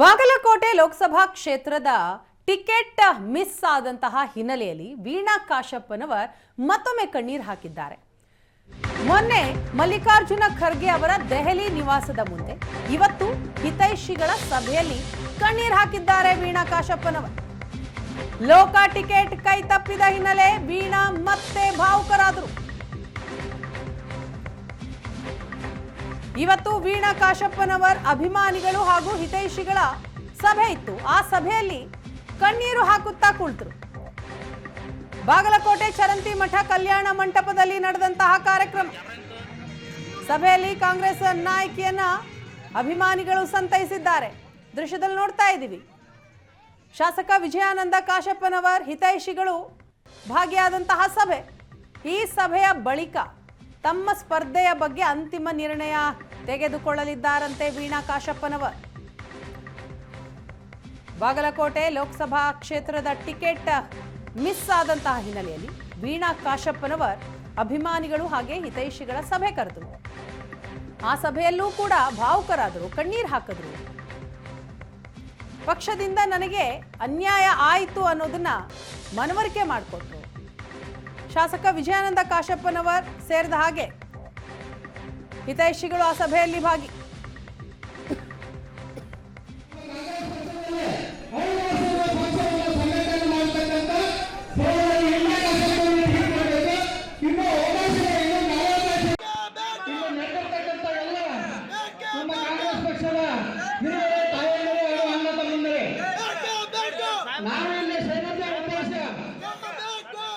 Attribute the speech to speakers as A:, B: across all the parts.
A: ಬಾಗಲಕೋಟೆ ಲೋಕಸಭಾ ಕ್ಷೇತ್ರದ ticket miss ಆದಂತಹ ಹಿನ್ನೆಲೆಯಲ್ಲಿ ವೀಣಾ ಕಾಶಪ್ಪನವರ್ ಮತ್ತೊಮ್ಮೆ ಕಣ್ಣೀರು ಹಾಕಿದ್ದಾರೆ. ಮೊನ್ನೆ ಮಲ್ಲಿಕಾರ್ಜುನ ಖರ್ಗೆ ಅವರ ದೆಹಲಿ ನಿವಾಸದ ಮುಂದೆ ಇವತ್ತು ಹಿತೈಷಿಗಳ ಸಭೆಯಲ್ಲಿ ಕಣ್ಣೀರು ಹಾಕಿದ್ದಾರೆ ವೀಣಾ ಕಾಶಪ್ಪನವರ್. ಲೋಕ ಟಿಕೆಟ್ ಕೈ ತಪ್ಪಿದ ಹಿನ್ನೆಲೆ ವೀಣಾ ಮತ್ತೆ ಭಾವುಕರಾದರು. ಇವತ್ತು ವೀಣಾ ಕಾಶಪ್ಪನವರ್ ಅಭಿಮಾನಿಗಳು ಹಾಗೂ ಹಿತೈಷಿಗಳ ಸಭೆ ಇತ್ತು. ಆ ಸಭೆಯಲ್ಲಿ ಕಣ್ಣೀರು ಹಾಕುತ್ತಾ ಕುಳಿತರು. ಬಾಗಲಕೋಟೆ ಚರಂತಿ ಮಠ ಕಲ್ಯಾಣ ಮಂಟಪದಲ್ಲಿ ನಡೆದಂತಹ ಕಾರ್ಯಕ್ರಮ. ಸಭೆಯಲ್ಲಿ ಕಾಂಗ್ರೆಸ್ ನಾಯಕಿಯನ್ನ ಅಭಿಮಾನಿಗಳು ಸಂತೈಸಿದ್ದಾರೆ. ದೃಶ್ಯದಲ್ಲಿ ನೋಡ್ತಾ ಇದ್ದೀವಿ. ಶಾಸಕ ವಿಜಯಾನಂದ ಕಾಶಪ್ಪನವರ್ ಹಿತೈಷಿಗಳು ಭಾಗಿಯಾದಂತಹ ಸಭೆ. ಈ ಸಭೆಯ ಬಳಿಕ ತಮ್ಮ ಸ್ಪರ್ಧೆಯ ಬಗ್ಗೆ ಅಂತಿಮ ನಿರ್ಣಯ ತೆಗೆದುಕೊಳ್ಳಲಿದ್ದಾರಂತೆ ವೀಣಾ ಕಾಶಪ್ಪನವರ್. ಬಾಗಲಕೋಟೆ ಲೋಕಸಭಾ ಕ್ಷೇತ್ರದ ಟಿಕೆಟ್ ಮಿಸ್ ಆದಂತಹ ಹಿನ್ನೆಲೆಯಲ್ಲಿ ವೀಣಾ ಕಾಶಪ್ಪನವರ್ ಅಭಿಮಾನಿಗಳು ಹಾಗೆ ಹಿತೈಷಿಗಳ ಸಭೆ ಕರೆದರು. ಆ ಸಭೆಯಲ್ಲೂ ಕೂಡ ಭಾವುಕರಾದರು, ಕಣ್ಣೀರು ಹಾಕಿದ್ರು. ಪಕ್ಷದಿಂದ ನನಗೆ ಅನ್ಯಾಯ ಆಯಿತು ಅನ್ನೋದನ್ನ ಮನವರಿಕೆ ಮಾಡಿಕೊಟ್ರು. ಶಾಸಕ ವಿಜಯಾನಂದ ಕಾಶಪ್ಪನವರ್ ಸೇರಿದ ಹಾಗೆ ಹಿತೈಷಿಗಳು ಆ ಸಭೆಯಲ್ಲಿ ಭಾಗಿ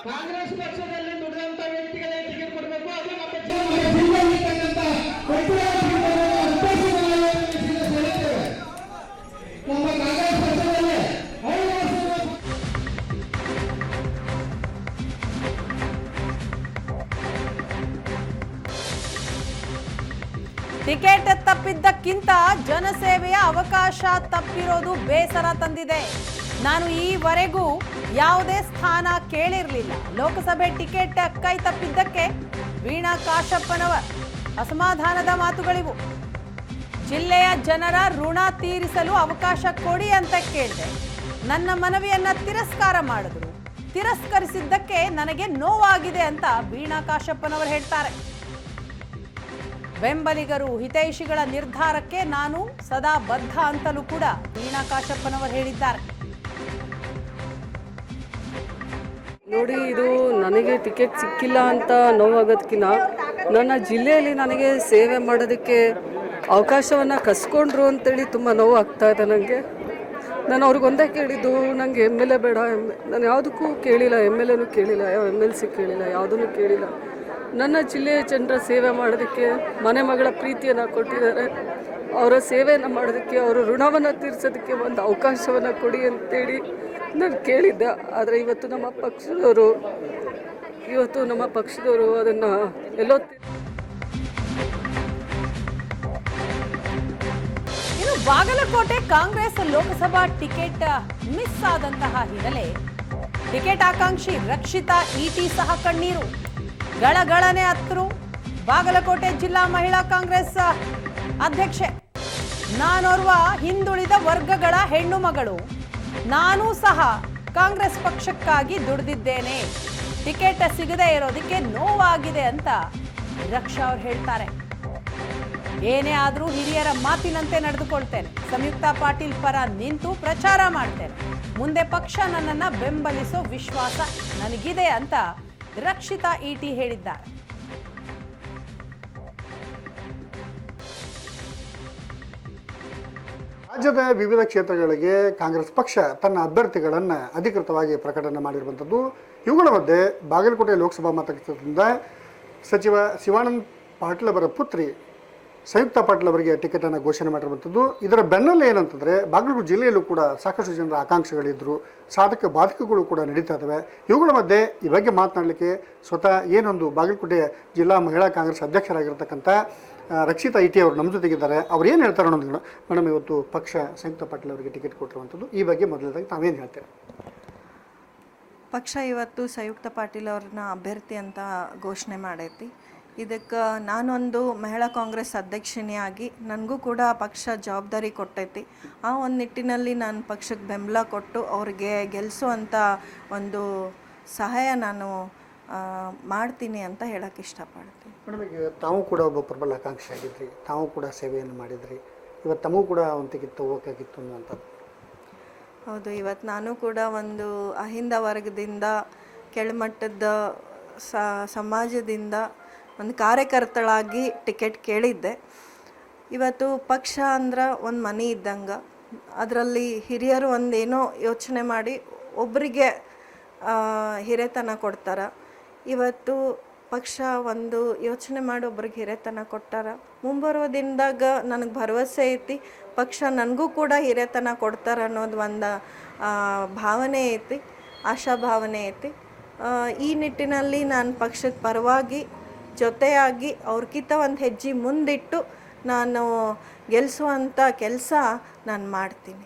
B: ಕಾಂಗ್ರೆಸ್ ಪಕ್ಷದಲ್ಲಿ ದುಡಿದಂತ ವ್ಯಕ್ತಿಗಳೇ ಟಿಕೆಟ್ ಕೊಡಬೇಕು ಅದು ನಮ್ಮ ಕಾಂಗ್ರೆಸ್ ಪಕ್ಷದಲ್ಲಿ
A: ಟಿಕೆಟ್ ತಪ್ಪಿದ್ದಕ್ಕಿಂತ ಜನಸೇವೆಯ ಅವಕಾಶ ತಪ್ಪಿರೋದು ಬೇಸರ ತಂದಿದೆ. ನಾನು ಈವರೆಗೂ ಯಾವುದೇ ಸ್ಥಾನ ಕೇಳಿರಲಿಲ್ಲ. ಲೋಕಸಭೆ ಟಿಕೆಟ್ ಕೈ ತಪ್ಪಿದ್ದಕ್ಕೆ ವೀಣಾ ಕಾಶಪ್ಪನವರ್ ಅಸಮಾಧಾನದ ಮಾತುಗಳಿವು. ಜಿಲ್ಲೆಯ ಜನರ ಋಣ ತೀರಿಸಲು ಅವಕಾಶ ಕೊಡಿ ಅಂತ ಕೇಳಿದೆ. ನನ್ನ ಮನವಿಯನ್ನ ತಿರಸ್ಕಾರ ಮಾಡಿದ್ರು. ತಿರಸ್ಕರಿಸಿದ್ದಕ್ಕೆ ನನಗೆ ನೋವಾಗಿದೆ ಅಂತ ವೀಣಾ ಕಾಶಪ್ಪನವರು ಹೇಳ್ತಾರೆ. ಬೆಂಬಲಿಗರು, ಹಿತೈಷಿಗಳ ನಿರ್ಧಾರಕ್ಕೆ ನಾನು ಸದಾ ಬದ್ಧ ಅಂತಲೂ ಕೂಡ ವೀಣಾ ಕಾಶಪ್ಪನವರು ಹೇಳಿದ್ದಾರೆ.
C: ನೋಡಿ, ಇದು ನನಗೆ ಟಿಕೆಟ್ ಸಿಕ್ಕಿಲ್ಲ ಅಂತ ನೋವಾಗೋದಕ್ಕಿಂತ ನನ್ನ ಜಿಲ್ಲೆಯಲ್ಲಿ ನನಗೆ ಸೇವೆ ಮಾಡೋದಕ್ಕೆ ಅವಕಾಶವನ್ನು ಕಸ್ಕೊಂಡ್ರು ಅಂತೇಳಿ ತುಂಬ ನೋವು ಆಗ್ತಾ ಇದೆ ನನಗೆ ನಾನು ಅವ್ರಿಗೊಂದೇ ಕೇಳಿದ್ದು ನನಗೆ ಎಂ ಎಲ್ ಎ ಬೇಡ ಎಂ ನಾನು ಯಾವುದಕ್ಕೂ ಕೇಳಿಲ್ಲ ಎಂ ಎಲ್ ಎನೂ ಕೇಳಿಲ್ಲ, ಯಾವ ಎಂ ಎಲ್ ಸಿ ಕೇಳಿಲ್ಲ ಯಾವುದನ್ನು ಕೇಳಿಲ್ಲ. ನನ್ನ ಜಿಲ್ಲೆಯ ಜನರ ಸೇವೆ ಮಾಡೋದಕ್ಕೆ, ಮನೆ ಮಗಳ ಪ್ರೀತಿಯನ್ನು ಕೊಟ್ಟಿದ್ದಾರೆ. ಅವರ ಸೇವೆಯನ್ನು ಮಾಡೋದಕ್ಕೆ, ಅವರ ಋಣವನ್ನು ತೀರಿಸೋದಕ್ಕೆ ಒಂದು ಅವಕಾಶವನ್ನು ಕೊಡಿ ಅಂತೇಳಿ ನಾನು ಕೇಳಿದ್ದ, ಆದರೆ ಇವತ್ತು ನಮ್ಮ ಪಕ್ಷದವರು, ಇವತ್ತು ನಮ್ಮ ಪಕ್ಷದವರು ಅದನ್ನು ಎಲ್ಲೋ
A: ಇನ್ನು Bagalkote Congress Lok Sabha ticket miss ಆದಂತಹ ಹಿನ್ನೆಲೆ ಟಿಕೆಟ್ ಆಕಾಂಕ್ಷಿ ರಕ್ಷಿತಾ ಇಟಿ ಸಹ ಕಣ್ಣೀರು. ಗಳಗಳನೆ ಹತ್ತರು ಬಾಗಲಕೋಟೆ ಜಿಲ್ಲಾ ಮಹಿಳಾ ಕಾಂಗ್ರೆಸ್ ಅಧ್ಯಕ್ಷೆ. ನಾನೋರ್ವ ಹಿಂದುಳಿದ ವರ್ಗಗಳ ಹೆಣ್ಣು ಮಗಳು. ನಾನೂ ಸಹ ಕಾಂಗ್ರೆಸ್ ಪಕ್ಷಕ್ಕಾಗಿ ದುಡಿದಿದ್ದೇನೆ. ಟಿಕೆಟ್ ಸಿಗದೇ ಇರೋದಕ್ಕೆ ನೋವಾಗಿದೆ ಅಂತ ರಕ್ಷಾ ಅವ್ರು ಹೇಳ್ತಾರೆ. ಏನೇ ಆದರೂ ಹಿರಿಯರ ಮಾತಿನಂತೆ ನಡೆದುಕೊಳ್ತೇನೆ. ಸಂಯುಕ್ತ ಪಾಟೀಲ್ ಪರ ನಿಂತು ಪ್ರಚಾರ ಮಾಡ್ತೇನೆ. ಮುಂದೆ ಪಕ್ಷ ನನ್ನನ್ನ ಬೆಂಬಲಿಸೋ ವಿಶ್ವಾಸ ನನಗಿದೆ ಅಂತ ರಕ್ಷಿತಾ ಇಟಿ ಹೇಳಿದ್ದಾರೆ.
D: ರಾಜ್ಯದ ವಿವಿಧ ಕ್ಷೇತ್ರಗಳಿಗೆ ಕಾಂಗ್ರೆಸ್ ಪಕ್ಷ ತನ್ನ ಅಭ್ಯರ್ಥಿಗಳನ್ನು ಅಧಿಕೃತವಾಗಿ ಪ್ರಕಟಣೆ ಮಾಡಿರುವಂಥದ್ದು, ಇವುಗಳ ಮಧ್ಯೆ ಬಾಗಲಕೋಟೆ ಲೋಕಸಭಾ ಮತಕ್ಷೇತ್ರದಿಂದ ಸಚಿವ ಶಿವಾನಂದ್ ಪಾಟೀಲ್ ಅವರ ಪುತ್ರಿ ಸಂಯುಕ್ತ ಪಾಟೀಲ್ ಅವರಿಗೆ ಟಿಕೆಟನ್ನು ಘೋಷಣೆ ಮಾಡಿರುವಂಥದ್ದು. ಇದರ ಬೆನ್ನಲ್ಲೇ ಏನಂತಂದರೆ ಬಾಗಲಕೋಟೆ ಜಿಲ್ಲೆಯಲ್ಲೂ ಕೂಡ ಸಾಕಷ್ಟು ಜನರ ಆಕಾಂಕ್ಷೆಗಳಿದ್ದರು ಸಾಧಕ ಬಾಧಕಗಳು ಕೂಡ ನಡೀತಾ ಇದ್ದಾವೆ ಇವುಗಳ ಮಧ್ಯೆ ಈ ಬಗ್ಗೆ ಮಾತನಾಡಲಿಕ್ಕೆ ಸ್ವತಃ ಏನೊಂದು ಬಾಗಲಕೋಟೆ ಜಿಲ್ಲಾ ಮಹಿಳಾ ಕಾಂಗ್ರೆಸ್ ಅಧ್ಯಕ್ಷರಾಗಿರ್ತಕ್ಕಂಥ ಆ, ಐ ಟಿ ಅವರು ನಮ್ಮ ಜೊತೆಗಿದ್ದಾರೆ. ಅವ್ರು ಏನು ಹೇಳ್ತಾರೆ ಅನ್ನೋದು ಮೇಡಮ್ ಇವತ್ತು ಪಕ್ಷ ಸಂಯುಕ್ತ ಪಾಟೀಲ್ ಅವರಿಗೆ ಟಿಕೆಟ್ ಕೊಟ್ಟಿರುವಂಥದ್ದು. ಈ ಬಗ್ಗೆ ಮೊದಲದಾಗಿ ತಾವೇನು ಹೇಳ್ತೀರಾ?
E: ಪಕ್ಷ ಇವತ್ತು ಸಂಯುಕ್ತ ಪಾಟೀಲ್ ಅವ್ರನ್ನ ಅಭ್ಯರ್ಥಿ ಅಂತ ಘೋಷಣೆ ಮಾಡೈತಿ. ಇದಕ್ಕೆ ನಾನೊಂದು ಮಹಿಳಾ ಕಾಂಗ್ರೆಸ್ ಅಧ್ಯಕ್ಷಿಣಿಯಾಗಿ ನನಗೂ ಕೂಡ ಪಕ್ಷ ಜವಾಬ್ದಾರಿ ಕೊಟ್ಟೈತಿ. ಆ ಒಂದು ನಿಟ್ಟಿನಲ್ಲಿ ನಾನು ಪಕ್ಷಕ್ಕೆ ಬೆಂಬಲ ಕೊಟ್ಟು ಅವ್ರಿಗೆ ಗೆಲ್ಲಿಸುವಂಥ ಒಂದು ಸಹಾಯ ನಾನು ಮಾಡ್ತೀನಿ ಅಂತ ಹೇಳಕ್ಕೆ ಇಷ್ಟಪಡ್ತೀನಿ.
D: ಮೇಡಮ್ ಈಗ ತಾವು ಕೂಡ ಒಬ್ಬ ಪ್ರಬಲ ಆಕಾಂಕ್ಷಿ ಆಗಿದ್ರಿ. ತಾವು ಕೂಡ ಸೇವೆಯನ್ನು ಮಾಡಿದ್ರಿ. ಇವತ್ತು ತಮಗೂ ಕೂಡ ಒಂದು ಟಿಕೆಟ್ ತಗೋಬೇಕಾಗಿತ್ತು ಅನ್ನುವಂಥದ್ದು.
E: ಹೌದು ಇವತ್ತು ನಾನು ಕೂಡ ಒಂದು ಅಹಿಂದ ವರ್ಗದಿಂದ ಕೆಳಮಟ್ಟದ ಸಮಾಜದಿಂದ ಒಂದು ಕಾರ್ಯಕರ್ತಳಾಗಿ ಟಿಕೆಟ್ ಕೇಳಿದ್ದೆ. ಇವತ್ತು ಪಕ್ಷ ಅಂದ್ರೆ ಒಂದು ಮನೆ ಇದ್ದಂಗೆ. ಅದರಲ್ಲಿ ಹಿರಿಯರು ಒಂದೇನೋ ಯೋಚನೆ ಮಾಡಿ ಒಬ್ಬರಿಗೆ ಹಿರೇತನ ಕೊಡ್ತಾರೆ. ಇವತ್ತು ಪಕ್ಷ ಒಂದು ಯೋಚನೆ ಮಾಡಿ ಒಬ್ರಿಗೆ ಹಿರೇತನ ಕೊಟ್ಟಾರ. ಮುಂಬರುವ ದಿನದಾಗ ನನಗೆ ಭರವಸೆ ಐತಿ, ಪಕ್ಷ ನನಗೂ ಕೂಡ ಹಿರೇತನ ಕೊಡ್ತಾರ ಅನ್ನೋದು ಒಂದು ಭಾವನೆ ಐತಿ, ಆಶಾ ಭಾವನೆ ಐತಿ. ಈ ನಿಟ್ಟಿನಲ್ಲಿ ನಾನು ಪಕ್ಷದ ಪರವಾಗಿ ಜೊತೆಯಾಗಿ ಅವ್ರಕ್ಕಿಂತ ಒಂದು ಹೆಜ್ಜೆ ಮುಂದಿಟ್ಟು ನಾನು ಗೆಲ್ಲಿಸುವಂಥ ಕೆಲಸ ನಾನು ಮಾಡ್ತೀನಿ.